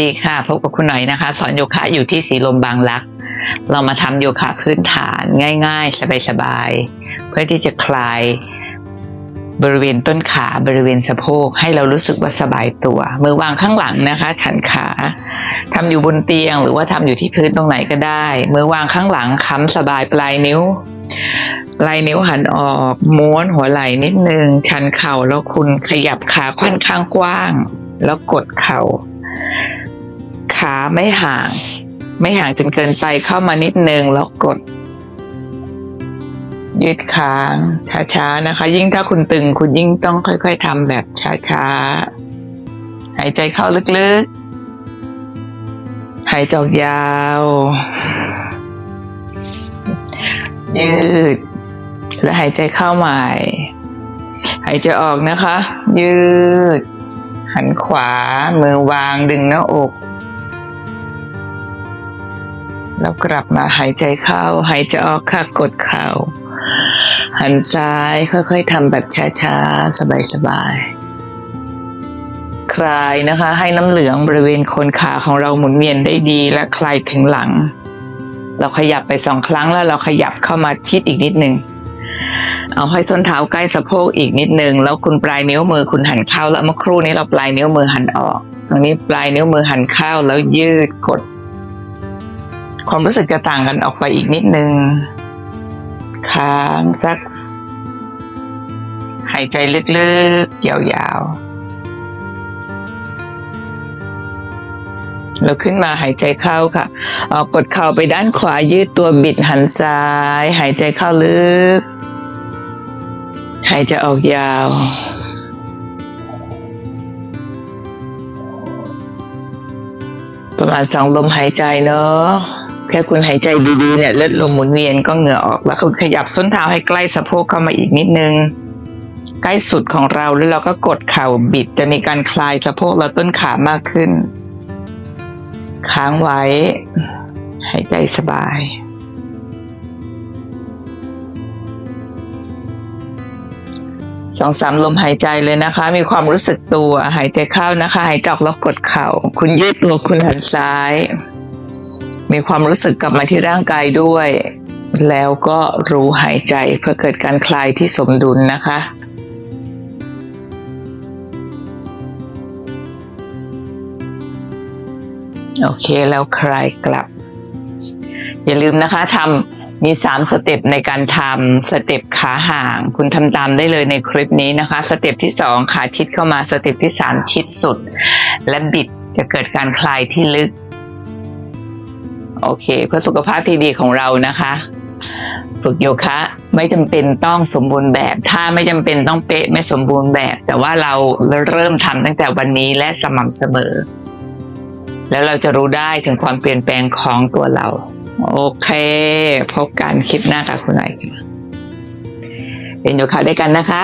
ดีค่ะพบกับคุณหน่อยนะคะ สอนโยคะอยู่ที่สีลมบางรัก เรามาทำโยคะพื้นฐานง่าย ๆ สบายๆเพื่อที่จะคลายบริเวณต้นขาบริเวณสะโพกให้เรารู้สึกว่าสบายตัว มือวางข้างหลังนะคะฉันขาทำอยู่บนเตียง หรือว่าทำอยู่ที่พื้นตรงไหนก็ได้ มือวางข้างหลังค้ำสบายปลายนิ้วปลายนิ้วหันออกม้วนหัวไหล่นิดนึงชันเข่าแล้วคุณขยับขาค่อนข้างกว้าง แล้วกดเข่า ขาไม่ห่าง ไม่ห่างจนเกินไปเข้ามานิดนึงแล้วกด ยืดค้างช้าๆนะคะ ยิ่งถ้าคุณตึงคุณยิ่งต้องค่อยๆทำแบบช้าๆหายใจเข้าลึกๆ หายใจออกยาว ยืด และหายใจเข้าใหม่ หายใจออกนะคะ ยืดหันขวา มือวางดึงหน้าอก แล้วกลับมาหายใจเข้า หายใจออกค่ะกดเข่า หันซ้ายค่อยๆทำแบบช้าๆ สบายๆ คลายนะคะ ให้น้ำเหลืองบริเวณโคนขาของเราหมุนเวียนได้ดีและคลายถึงหลัง เราขยับไปสองครั้งแล้วเราขยับเข้ามาชิดอีกนิดหนึ่งเอาให้ส้นเท้าใกล้สะโพกอีกนิดนึง แล้วคุณปลายนิ้วมือคุณหันเข้าแล้วเมื่อครู่นี้เราปลายนิ้วมือหันออก ตรงนี้ปลายนิ้วมือหันเข้าแล้วยืดกด ความรู้สึกจะต่างกันออกไปอีกนิดนึง ค้างสัก หายใจลึกๆ ยาวๆแล้วขึ้นมาหายใจเข้าค่ะ ออกกดเข่าไปด้านขวายืดตัวบิดหันซ้าย หายใจเข้าลึก หายใจออกยาวประมาณสองลมหายใจเนาะ แค่คุณหายใจดีๆเนี่ยเลือดลมหมุนเวียนก็เหงื่อออก แล้วคุณขยับส้นเท้าให้ใกล้สะโพกเข้ามาอีกนิดนึง ใกล้สุดของเราแล้วเราก็กดเข่าบิด จะมีการคลายสะโพกและต้นขามากขึ้น ค้างไว้ หายใจสบายสองสามลมหายใจเลยนะคะ มีความรู้สึกตัวหายใจเข้านะคะ หายใจออกแล้วกดเข่า คุณยืดตัวคุณหันซ้าย มีความรู้สึกกลับมาที่ร่างกายด้วย แล้วก็รู้หายใจเพื่อเกิดการคลายที่สมดุลนะคะโอเคแล้วคลายกลับ อย่าลืมนะคะทำมีสามสเต็ปในการทำสเต็ปขาห่าง คุณทำตามได้เลยในคลิปนี้นะคะ สเต็ปที่สองขาชิดเข้ามาสเต็ปที่สามชิดสุด และบิดจะเกิดการคลายที่ลึก โอเค เพื่อสุขภาพที่ดีของเรานะคะฝึกโยคะไม่จำเป็นต้องสมบูรณ์แบบ ถ้าไม่จำเป็นต้องเป๊ะไม่สมบูรณ์แบบ แต่ว่าเราเริ่มทำตั้งแต่วันนี้และสม่ำเสมอ แล้วเราจะรู้ได้ถึงความเปลี่ยนแปลงของตัวเรา โอเค พบกันคลิปหน้ากับคุณหน่อยเป็นโยคะด้วยกันนะคะ